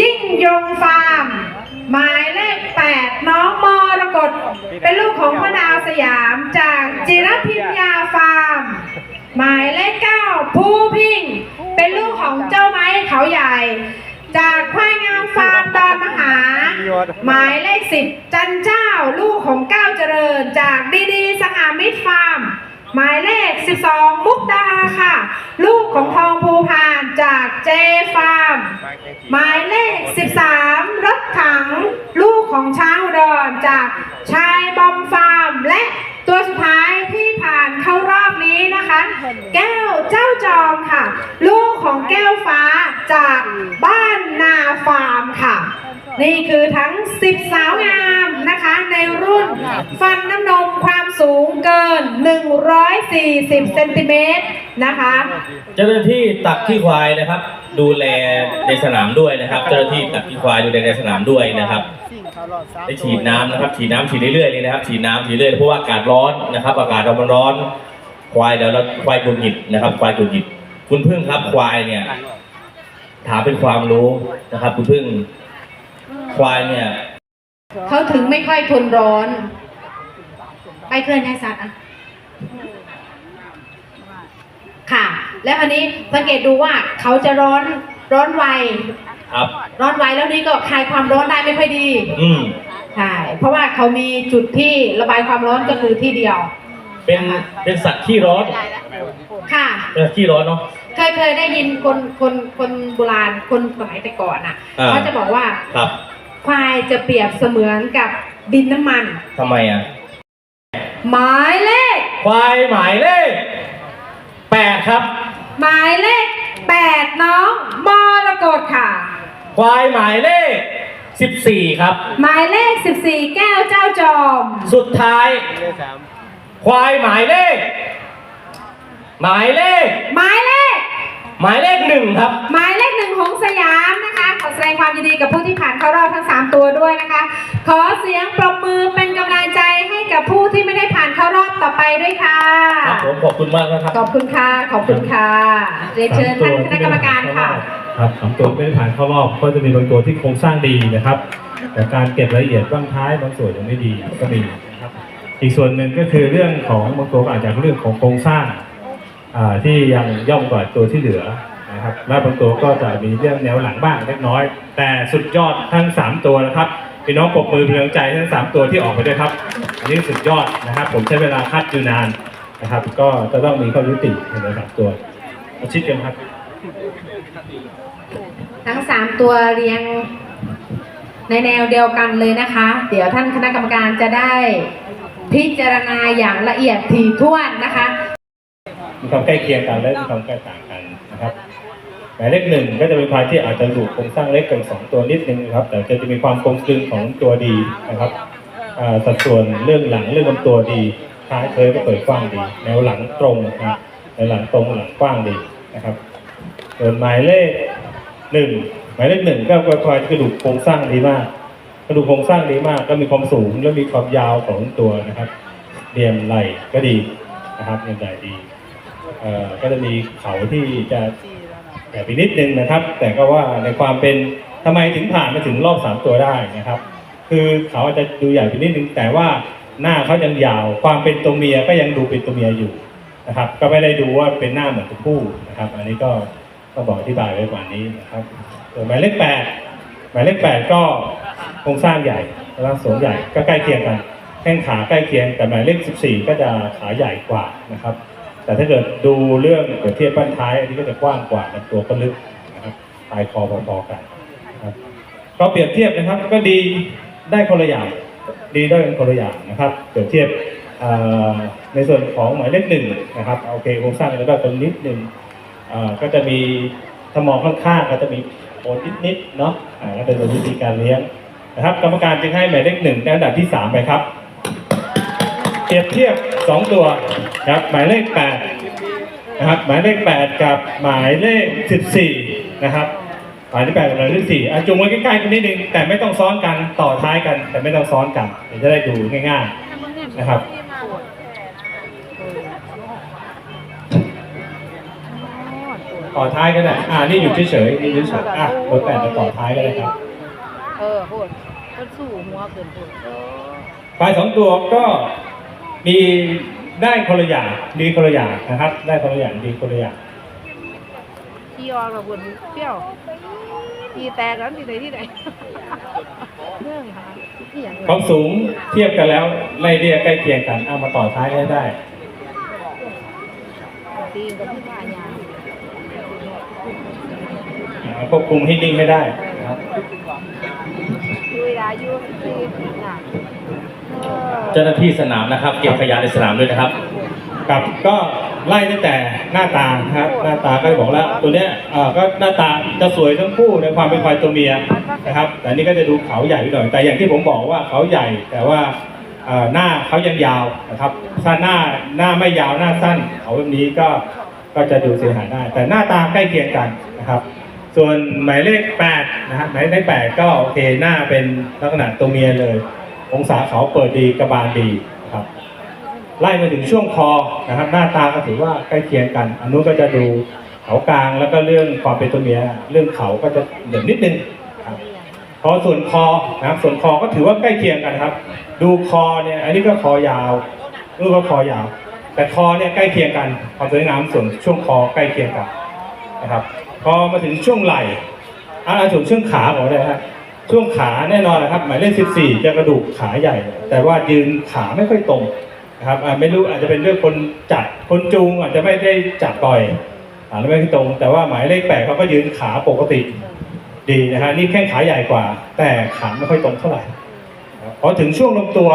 ยิ่งยงฟาร์ม หมายเลขแปดน้องมรกตเป็นลูกของมะนาวสยามจากจิรพิญญาฟาร์ม หมายเลขเก้าภูพิง เป็นลูกของเจ้าไม้เขาใหญ่ จากควายงามฟาร์มดอนมหา หมายเลขสิบจันเจ้าลูกของก้าวเจริญ จากดีดีสหามิตรฟาร์ม หมายเลข 12 มุกดาค่ะ ลูกของทองภูพานจากเจฟาร์มหมายเลข 13 รถถัง ลูกของช้างอุดรจากชายบอมฟาร์ม และตัวสุดท้ายที่ผ่านเข้ารอบนี้นะคะ แก้วเจ้าจอมค่ะ ลูกของแก้วฟ้าจากบ้านนาฟาร์มค่ะ นี่คือทั้ง 10 สาวงามนะคะ ในรุ่นฟันน้ำนมความสูงเกิน 140 เซนติเมตรนะคะ เจ้าหน้าที่ตักขี้ควายนะครับ ดูแลในสนามด้วยนะครับ เจ้าหน้าที่ตักขี้ควายดูแลในสนามด้วยนะครับได้ฉีดน้ำนะครับ ฉีดน้ำฉีดเรื่อยๆเลยนะครับ ฉีดน้ำฉีดเรื่อยๆเพราะว่าอากาศร้อนนะครับ อากาศเรามันร้อน ควายเดี๋ยวเราควายกุนหิดนะครับ ควายกุนหิด คุณพึ่งครับควายเนี่ย ถามเป็นความรู้นะครับ คุณพึ่ง ควายเนี่ย เขาถึงไม่ค่อยทนร้อน ไปเคลื่อนย้ายสัตว์อะ ค่ะ แล้วอันนี้สังเกตดูว่าเขาจะร้อนร้อนไว ครับ ร้อนไวแล้วนี่ก็คลายความร้อนได้ไม่ค่อยดี อืม ใช่ เพราะว่าเขามีจุดที่ระบายความร้อนก็คือที่เดียว เป็น เป็นสัตว์ขี้ร้อน ค่ะ เป็นสัตว์ขี้ร้อนเนาะ เคยเคยได้ยินคนคนคนโบราณคนสมัยแต่ก่อนอะอ่า เขาจะบอกว่าครับควายจะเปรียบเสมือนกับดินน้ำมัน ทำไมอะ หมายเลข ควายหมายเลขแปดครับ หมายเลขแปดน้องมรกตค่ะ ควายหมายเลขสิบสี่ครับ หมายเลขสิบสี่แก้วเจ้าจอม สุดท้าย ควายหมายเลข หมายเลข หมายเลข หมายเลขหนึ่งครับ หมายเลขหนึ่งของสยามนะคะ ขอแสดงความยินดีกับผู้ที่ผ่านเข้ารอบทั้ง 3 ตัวด้วยนะคะ ขอเสียงปรบมือเป็นกำลังใจให้กับผู้ที่ไม่ได้ผ่านเข้ารอบต่อไปด้วยค่ะ ครับผมขอบคุณมากนะครับขอบคุณค่ะ ขอบคุณค่ะเรียนเชิญท่านคณะกรรมการค่ะ ครับสามตัวไม่ได้ผ่านเข้ารอบก็จะมีบางตัวที่โครงสร้างดีนะครับ แต่การเก็บรายละเอียดบางท้ายบางส่วนยังไม่ดีก็มีนะครับ อีกส่วนหนึ่งก็คือเรื่องของบางตัวก็อาจจะเรื่องของโครงสร้างอ่า ที่ยังย่อมกว่าตัวที่เหลือนะครับและบางตัวก็จะมีเรื่องแนวหลังบ้างเล็กน้อย แต่สุดยอดทั้ง 3 ตัวนะครับพี่น้องปรบมือเพลงใจทั้ง 3 ตัวที่ออกไปด้วยครับอันนี้สุดยอดนะครับ ผมใช้เวลาคัดอยู่นานนะครับ ก็จะต้องมีข้อยุติในสามตัวอาชิดกันครับ ทั้ง 3 ตัวเรียงในแนวเดียวกันเลยนะคะ เดี๋ยวท่านคณะกรรมการจะได้พิจารณาอย่างละเอียดถี่ถ้วนนะคะ มีความใกล้เคียงกันและมีความใกล้ต่างกันนะครับหมายเลขหนึ่งก็จะเป็นควายที่อาจจะดูโครงสร้างเล็กกว่าสองตัวนิดนึงนะครับแต่จะจะมีความกลมกลืนของตัวดีนะครับอ่าสัดส่วนเรื่องหลังเรื่องลำตัวดีท้ายเคยก็เปิดกว้างดี แนวหลังตรงนะครับแนวหลังตรงหลังกว้างดีนะครับส่วนหมายเลขหนึ่งหมายเลขหนึ่งก็เป็นควายที่กระดูกโครงสร้างดีมากกระดูกโครงสร้างดีมาก ก็มีความสูงและมีความยาวของตัวนะครับเรียมไหล่ก็ดีนะครับเรียมไหล่ดีเอ่อ ก็จะมีเขาที่จะแต่ไปนิดนึงนะครับ แต่ก็ว่าในความเป็นทำไมถึงผ่านมาถึงรอบสามตัวได้นะครับ คือเขาอาจจะดูใหญ่ไปนิดนึง แต่ว่าหน้าเขายังยาว ความเป็นตัวเมียก็ยังดูเป็นตัวเมียอยู่นะครับ ก็ไม่ได้ดูว่าเป็นหน้าเหมือนตัวผู้นะครับ อันนี้ก็ก็บอกอธิบายไว้กว่านี้นะครับส่วนหมายเลขแปดหมายเลขแปดก็โครงสร้างใหญ่ร่างสูงใหญ่ก็ใกล้เคียงกันแข้งขาใกล้เคียงแต่หมายเลขสิบสี่ก็จะขาใหญ่กว่านะครับ แต่ถ้าเกิดดูเรื่องเปรียบเทียบบ้านท้ายอันนี้ก็จะกว้างกว่าลำตัวก็ลึกนะครับปลายคอพอๆกันนะครับก็เปรียบเทียบนะครับก็ดีได้คนละอย่างดีได้เป็นคนละอย่างนะครับ เปรียบเทียบในส่วนของหมายเลขหนึ่งนะครับโอเคโครงสร้างแล้วก็ตรงนิดหนึ่งก็จะมีถ้ามองข้างๆก็จะมีโคนนิดๆเนาะก็จะเป็นวิธีการเลี้ยงนะครับ กรรมการจึงให้หมายเลขหนึ่งในอันดับที่สามไปครับ รียบเทียบ 2 ตัวนะครับหมายเลข 8 นะครับ หมายเลข 8 กับหมายเลข 14 นะครับหมายเลข8กับหมายเลข4อะจุงไว้ใกล้ๆกันนิดนึงแต่ไม่ต้องซ้อนกันต่อท้ายกัน แต่ไม่ต้องซ้อนกันเดี๋ยวจะได้ดูง่ายๆนะครับต่อท้ายก็ได้ อ่า นี่อยู่เฉยๆนี่อยู่เฉยๆอะเบอร์แปดจะต่อท้ายก็ได้ครับ เออโหดมันสู้หัวเกินโหดเออควายสองตัวก็ มีได้คนละอย่างดีคนละอย่างนะครับ ได้คนละอย่างดีคนละอย่างที่ออกมาบนเปรี้ยวที่แตกแล้วที่ไหนที่ไหนเรื่องหาที่อย่างความสูงเทียบกันแล้วไล่เรียกใกล้เคียงกัน เอามาต่อท้ายให้ได้ตีนกับพี่พายาอ่าควบคุมให้นิ่งไม่ได้นะครับดูเวลาอยู่ที่น่ะ เจ้าหน้าที่สนามนะครับ เก็บขยะในสนามด้วยนะครับ กับก็ไล่ตั้งแต่หน้าตาครับหน้าตาก็บอกแล้วตัวเนี้ยเอ่อก็หน้าตาจะสวยทั้งคู่ในความเป็นควายตัวเมียนะครับ แต่นนี้ก็จะดูเขาใหญ่ไปหน่อยแต่อย่างที่ผมบอกว่าเขาใหญ่แต่ว่าเอ่อหน้าเขายังยาวนะครับ ถ้าหน้าหน้าไม่ยาวหน้าสั้นเขาแบบนี้ก็ก็จะดูเสียหายได้ แต่หน้าตาใกล้เคียงกันนะครับ ส่วนหมายเลข8นะฮะหมายเลข8ก็โอเคหน้าเป็นลักษณะตัวเมียเลย องศาเขาเปิดดีกระบาลดีครับไล่มาถึงช่วงคอนะครับ หน้าตาก็ถือว่าใกล้เคียงกัน อันนู้นก็จะดูเขากลางแล้วก็เรื่องความเป็นตัวเมียเรื่องเขาก็จะเด่นนิดนึงครับพอส่วนคอนะครับส่วนคอก็ถือว่าใกล้เคียงกันครับ ดูคอเนี่ย อันนี้ก็คอยาวนู่นก็คอยาว แต่คอเนี่ยใกล้เคียงกันความสวยงามส่วนช่วงคอใกล้เคียงกันนะครับ พอมาถึงช่วงไหล่อ่าถึงช่วงขาของเลยครับ ช่วงขาแน่นอนนะครับ หมายเลข 14 จะกระดูกขาใหญ่ แต่ว่ายืนขาไม่ค่อยตรงนะครับอ่าไม่รู้อาจจะเป็นเรื่องคนจัดคนจูงอาจจะไม่ได้จัดบ่อยอ่าแล้วไม่ค่อยตรง แต่ว่าหมายเลขแปดเขาก็ยืนขาปกติดีนะฮะนี่แข้งขาใหญ่กว่า แต่ขาไม่ค่อยตรงเท่าไหร่นะครับพอถึงช่วงลำตัว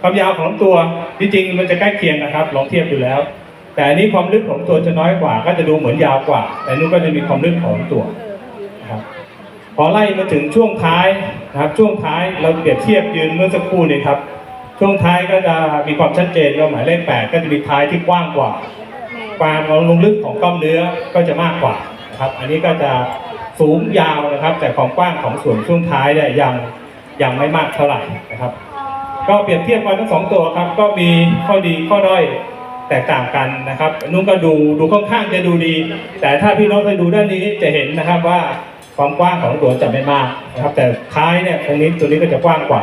ความยาวของลำตัวจริงๆมันจะใกล้เคียงนะครับลองเทียบดูแล้ว แต่อันนี้ความลึกของตัวจะน้อยกว่า ก็จะดูเหมือนยาวกว่า แต่นู้นก็จะมีความลึกของลำตัวนะครับ พอไล่มาถึงช่วงท้ายนะครับช่วงท้ายเราเปรียบเทียบยืนเมื่อสักครู่นี้ครับ ช่วงท้ายก็จะมีความชัดเจนว่าหมายเลขแปดก็จะมีท้ายที่กว้างกว่า ความลงลึกของกล้ามเนื้อก็จะมากกว่านะครับ อันนี้ก็จะสูงยาวนะครับ แต่ความกว้างของส่วนช่วงท้ายเนี่ยยังยังไม่มากเท่าไหร่นะครับ ก็เปรียบเทียบกันทั้งสองตัวครับ ก็มีข้อดีข้อด้อยแตกต่างกันนะครับนุ่นก็ดูดูค่อนข้างจะดูดี แต่ถ้าพี่น้องไปดูด้านนี้จะเห็นนะครับว่า ความกว้างของตัวจะไม่มากนะครับ แต่ท้ายเนี่ยตรงนี้ตัวนี้ก็จะกว้างกว่า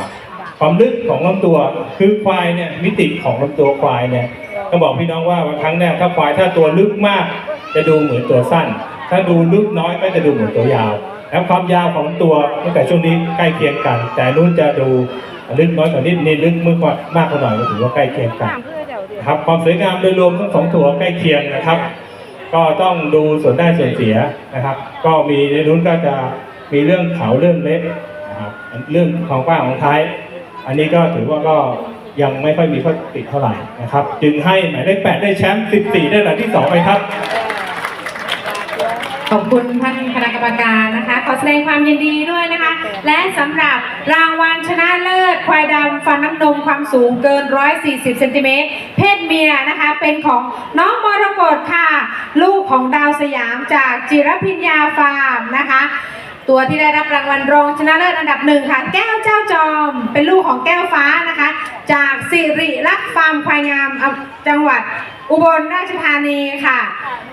ความลึกของลำตัวคือควายเนี่ยมิติของลำตัวควายเนี่ยต้องบอกพี่น้องว่าบางครั้งเนี่ยถ้าควายถ้าตัวลึกมาก จะดูเหมือนตัวสั้น ถ้าดูลึกน้อยก็จะดูเหมือนตัวยาว แล้วความยาวของตัวตั้งแต่ช่วงนี้ใกล้เคียงกัน แต่นู้นจะดูลึกน้อยกว่านิดนี่ลึกมากกว่ามากกว่าหน่อยก็ถือว่าใกล้เคียงกันตามเพื่อเดี๋ยวเดี๋ยวนะครับความสวยงามโดยรวมทั้งสองตัวใกล้เคียงนะครับ ก็ต้องดูส่วนได้ส่วนเสียนะครับ ก็มีในนู้นก็จะมีเรื่องเขาเรื่องเล็กนะครับเรื่องของกว้างของท้าย อันนี้ก็ถือว่าก็ยังไม่ค่อยมีข้อติดเท่าไหร่นะครับ จึงให้หมายเลขแปดได้แชมป์14 ได้หลังที่สองไปครับ ขอบคุณท่านคณะกรรมการ สดงความยินดีด้วยนะคะ และสำหรับรางวัลชนะเลิศ ควายดำฟันน้ำนมความสูงเกิน 140เซนติเมตรเพศเมียนะคะ เป็นของน้องมรกตค่ะ ลูกของดาวสยามจากจิรพิญญาฟาร์มนะคะ ตัวที่ได้รับรางวัลรองชนะเลิศอันดับหนึ่งค่ะ แก้วเจ้าจอม เป็นลูกของแก้วฟ้านะคะ จากสิริรักษ์ฟาร์มควายงามจังหวัดอุบลราชธานีค่ะ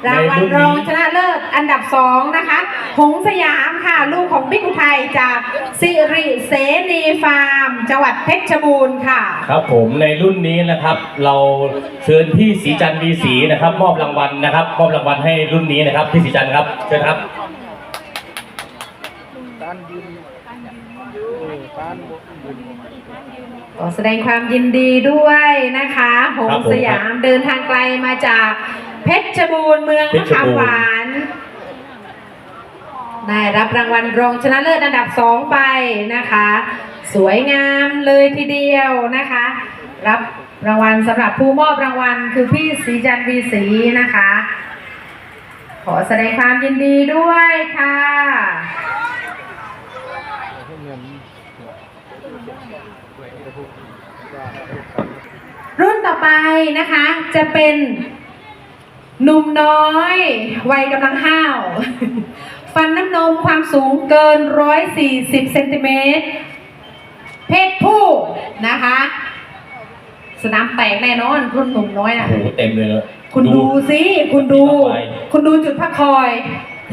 รางวัลรองชนะเลิศอันดับสองนะคะ หงสยามค่ะ ลูกของบิ๊กอุทัยจากสิริเสนีฟาร์ม จังหวัดเพชรบูรณ์ค่ะ ครับผมในรุ่นนี้นะครับ เราเชิญพี่สีจันทร์วีสีนะครับ มอบรางวัลนะครับ มอบรางวัลให้รุ่นนี้นะครับพี่สีจันทร์ครับเชิญครับ การยืนเออการยืน ขอแสดงความยินดีด้วยนะคะหงครับผมสยามเดินทางไกลมาจากเพชรบูรณ์เมืองเพมะชรขามบูรณ์หวานได้รับรางวัลรองชนะเลิศอันดับสองไปนะคะ สวยงามเลยทีเดียวนะคะ รับรางวัลสำหรับผู้มอบรางวัลคือพี่ศรีจันทร์วีศรีนะคะ ขอแสดงความยินดีด้วยค่ะ รุ่นต่อไปนะคะ จะเป็นหนุ่มน้อย วัยกำลังห้าว ฟันน้ำนมความสูงเกิน 140เซนติเมตรเพศผู้นะคะ สนามแตกแน่นอนรุ่นหนุ่มน้อยโอ้นะโหเต็มเลยเลย คุณดูสิคุณดูคุณดูจุดพักคอย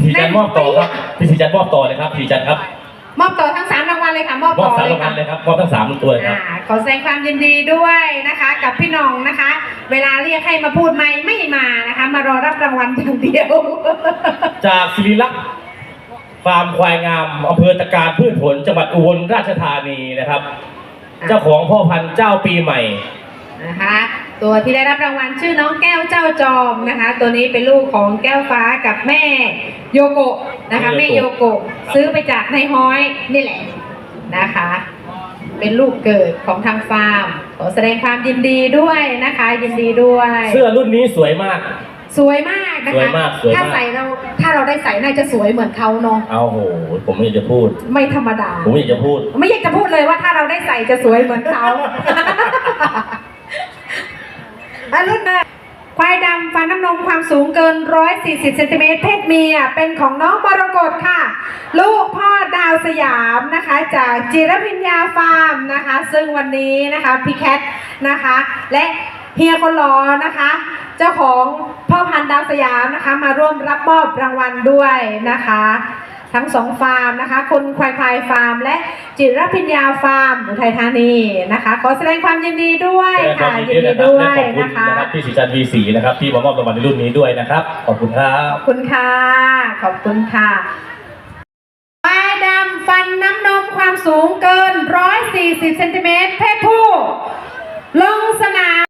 พี่จันมอบต่อครับพี่สีจันมอบต่อเลยครับพี่จันครับ มอบต่อทั้งสามรางวัล เลยค่ะมอบมอต่บอสามเลยรางวัค่ะลเลยครับมอบทั้งสามตัวเลยครับ อ่าขอแสดงความยินดีด้วยนะคะ กับพี่น้องนะคะ เวลาเรียกให้มาพูดไม่ไม่มานะคะ มารอรับรางวัลอย่างเดียว จากศิริลักษณ์ฟาร์มควายงามอำเภอตะการพืชผลจังหวัดอุบลราชธานีนะครับ เจ้าของพ่อพันธุ์เจ้าปีใหม่ นะคะ ตัวที่ได้รับรางวัลชื่อน้องแก้วเจ้าจอมนะคะ ตัวนี้เป็นลูกของแก้วฟ้ากับแม่โยโกะนะคะ แม่แม่โยโยโกะโกะซื้อไปจากนายฮ้อยนี่แหละ นะคะ เป็นลูกเกิดของทางฟาร์มขอแสดงความยินดีด้วยนะคะ ยินดีด้วย เสื้อรุ่นนี้สวยมาก สวยมากนะสวยคะมากสวยมาก ถ้าใส่เราถ้าเราได้ใส่น่าจะสวยเหมือนเขาเนาะเอาโหผมไม่อยากจะพูด ไม่ธรรมดา ผมไม่อยากจะพูด ไม่อยากจะพูดเลยว่าถ้าเราได้ใส่จะสวยเหมือนเขาอารุ่นแม่ ควายดำฟันน้ำนมความสูงเกิน 140เซนติเมตรเพศเมีย เป็นของน้องมรกตค่ะ ลูกพ่อดาวสยามนะคะ จากจิรพิญญาฟาร์มนะคะ ซึ่งวันนี้นะคะพี่แคทนะคะ และเฮียคนหลอนะคะ เจ้าของพ่อพันธุ์ดาวสยามนะคะ มาร่วมรับมอบรางวัลด้วยนะคะ ทั้งสองฟาร์มนะคะคุณควายควายฟาร์ม และจิรพิญญาฟาร์มอุทัยธานีนะคะขอแสดงความยินดีด้วยค่ะยินดีด้วยขอบคุณนะคะนะครับพี่สีจันทร์วีสีนะครับ ที่มามอบรางวัลในรุ่นนี้ด้วยนะครับ ขอบคุณครับขอบคุณค่ะขอบคุณค่ะปลายดำฟันน้ำนมความสูงเกิน 140เซนติเมตรเพศผู้ ลงสนาม